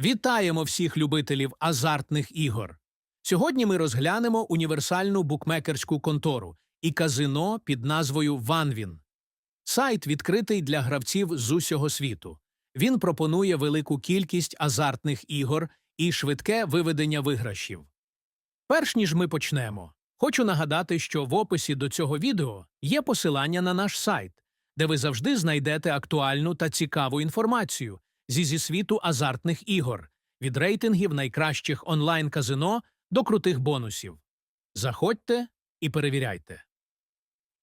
Вітаємо всіх любителів азартних ігор. Сьогодні ми розглянемо універсальну букмекерську контору і казино під назвою Ванвін. Сайт відкритий для гравців з усього світу. Він пропонує велику кількість азартних ігор і швидке виведення виграшів. Перш ніж ми почнемо, хочу нагадати, що в описі до цього відео є посилання на наш сайт, де ви завжди знайдете актуальну та цікаву інформацію зі зі світу азартних ігор, від рейтингів найкращих онлайн-казино до крутих бонусів. Заходьте і перевіряйте.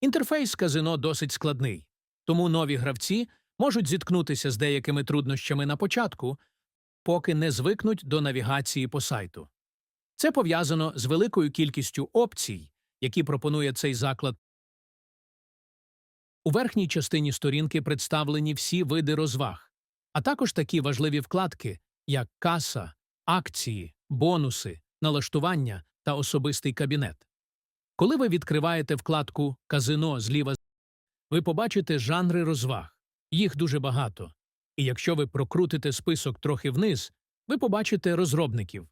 Інтерфейс казино досить складний, тому нові гравці можуть зіткнутися з деякими труднощами на початку, поки не звикнуть до навігації по сайту. Це пов'язано з великою кількістю опцій, які пропонує цей заклад. У верхній частині сторінки представлені всі види розваг, а також такі важливі вкладки, як каса, акції, бонуси, налаштування та особистий кабінет. Коли ви відкриваєте вкладку Казино зліва, ви побачите жанри розваг. Їх дуже багато. І якщо ви прокрутите список трохи вниз, ви побачите розробників.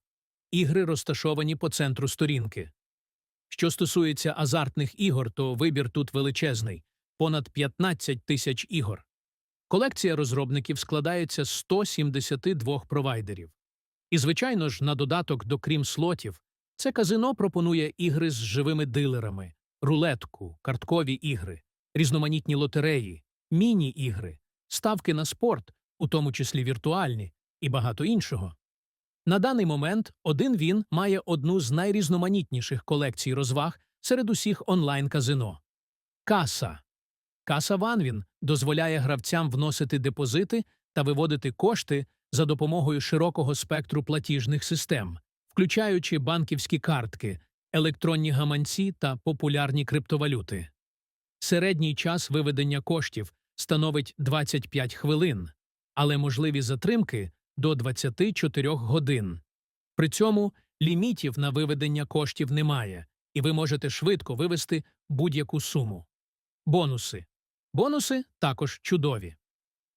Ігри розташовані по центру сторінки. Що стосується азартних ігор, то вибір тут величезний понад 15 тисяч ігор. Колекція розробників складається з 172 провайдерів. І, звичайно ж, на додаток до крім слотів, це казино пропонує ігри з живими дилерами, рулетку, карткові ігри, різноманітні лотереї, міні-ігри, ставки на спорт, у тому числі віртуальні, і багато іншого. На даний момент один він має одну з найрізноманітніших колекцій розваг серед усіх онлайн-казино. Каса. Каса Ванвін дозволяє гравцям вносити депозити та виводити кошти за допомогою широкого спектру платіжних систем, включаючи банківські картки, електронні гаманці та популярні криптовалюти. Середній час виведення коштів становить 25 хвилин, але можливі затримки до 24 годин. При цьому лімітів на виведення коштів немає, і ви можете швидко вивести будь-яку суму. Бонуси. Бонуси також чудові.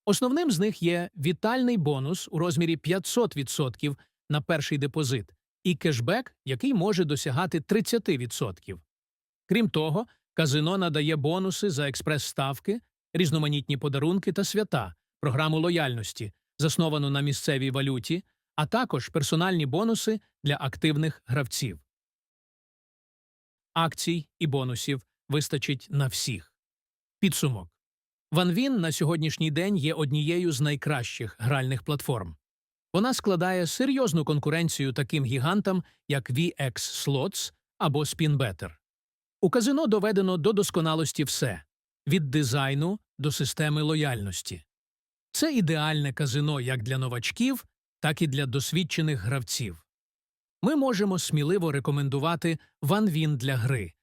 Основним з них є вітальний бонус у розмірі 500% на перший депозит і кешбек, який може досягати 30%. Крім того, казино надає бонуси за експрес-ставки, різноманітні подарунки та свята, програму лояльності, засновану на місцевій валюті, а також персональні бонуси для активних гравців. Акцій і бонусів вистачить на всіх. Підсумок. Ванвін на сьогоднішній день є однією з найкращих гральних платформ. Вона складає серйозну конкуренцію таким гігантам, як VX Slots або SpinBetter. У казино доведено до досконалості все від дизайну до системи лояльності. Це ідеальне казино як для новачків, так і для досвідчених гравців. Ми можемо сміливо рекомендувати Ванвін для гри,